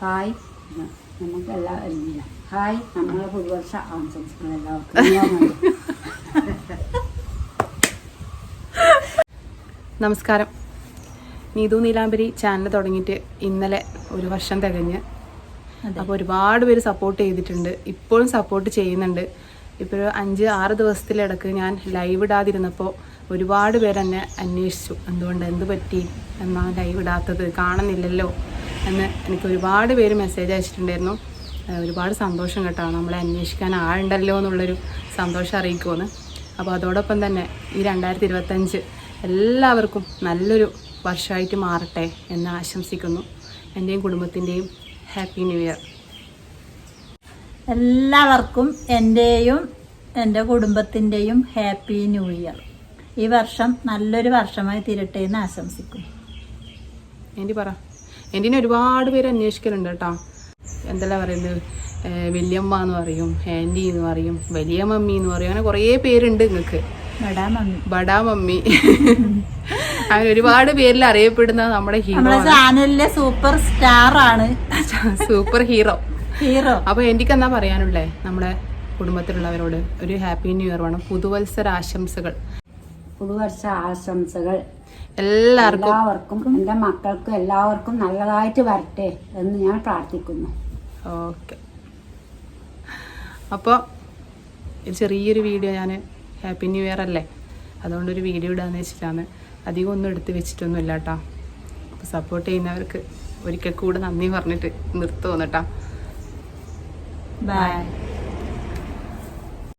Hi. നമുക്ക് hi നമ്മളെ പുതുവർഷ ആശംസകൾ എല്ലാവർക്കും. നമസ്കാരം. നീതു നീലാംബരി ചാനൽ തുടങ്ങിയിട്ട് ഇന്നലെ ഒരു വർഷം തികഞ്ഞ്. അപ്പോൾ ഒരുപാട് പേര് സപ്പോർട്ട് ചെയ്തിട്ടുണ്ട്. ഇപ്പോഴും സപ്പോർട്ട് ചെയ്യുന്നുണ്ട്. ഇപ്പോൾ ഒരു അഞ്ച് ആറ് ദിവസത്തിലിടക്ക് ഞാൻ ലൈവ് ഇടാതിരുന്നപ്പോൾ ഒരുപാട് പേരെന്നെ അന്വേഷിച്ചു. എന്തുകൊണ്ട് എന്ത് പറ്റി? എന്നാ ലൈവ് ഇടാത്തത്? കാണുന്നില്ലല്ലോ. എന്ന് എനിക്ക് ഒരുപാട് പേര് മെസ്സേജ് അയച്ചിട്ടുണ്ടായിരുന്നു. ഒരുപാട് സന്തോഷം കേട്ടോ. നമ്മളെ അന്വേഷിക്കാൻ ആളുണ്ടല്ലോ എന്നുള്ളൊരു സന്തോഷം അറിയിക്കുമെന്ന് അപ്പോൾ അതോടൊപ്പം തന്നെ ഈ രണ്ടായിരത്തി ഇരുപത്തഞ്ച് എല്ലാവർക്കും നല്ലൊരു വർഷമായിട്ട് മാറട്ടെ എന്ന് ആശംസിക്കുന്നു. എന്റെയും കുടുംബത്തിന്റെയും ഹാപ്പി ന്യൂ ഇയർ എല്ലാവർക്കും എന്റെയും എന്റെ കുടുംബത്തിന്റെയും ഹാപ്പി ന്യൂ ഇയർ ഈ വർഷം നല്ലൊരു വർഷമായി തീരട്ടെ എന്ന് ആശംസിക്കുന്നു. എന്റെ പറ. എന്റെ ഒരുപാട് പേര് അന്വേഷിക്കലുണ്ട് കേട്ടോ. എന്തെല്ലാം പറയുന്നത്? വലിയമ്മ എന്ന് പറയും ആന്റി എന്ന് പറയും വലിയ മമ്മി എന്ന് പറയും. അങ്ങനെ കുറേ പേരുണ്ട് നിങ്ങൾക്ക് ബടാ മമ്മി. അങ്ങനെ ഒരുപാട് പേരിൽ അറിയപ്പെടുന്ന നമ്മുടെ ഹീറോ ചാനലിലെ സൂപ്പർ സ്റ്റാർ ആണ്. Super hero. ഹീറോ. അപ്പൊ എനിക്ക് എന്നാ പറയാനുള്ളേ? നമ്മുടെ കുടുംബത്തിലുള്ളവരോട് ഒരു ഹാപ്പി ന്യൂ ഇയർ വേണം പുതുവത്സര ആശംസകൾ പുതുവർഷ ആശംസകൾ എല്ലാവർക്കും. എല്ലാവർക്കും എന്റെ മക്കൾക്കും എല്ലാവർക്കും നല്ലതായിട്ട് വരട്ടെ എന്ന് ഞാൻ പ്രാർത്ഥിക്കുന്നു. ഓക്കെ. അപ്പോൾ ചെറിയൊരു വീഡിയോ ഞാൻ ഹാപ്പി ന്യൂ ഇയർ അല്ലേ? അതുകൊണ്ടൊരു വീഡിയോ ഇടാന്ന് വെച്ചിട്ടാണ് അധികം ഒന്നും എടുത്ത് വെച്ചിട്ടൊന്നും ഇല്ല കേട്ടോ അപ്പോൾ സപ്പോർട്ട് ചെയ്യുന്നവർക്ക് ഒരിക്കൽ കൂടെ നന്ദി പറഞ്ഞിട്ട് നിർത്തുമെന്ന് കേട്ടോ ബൈ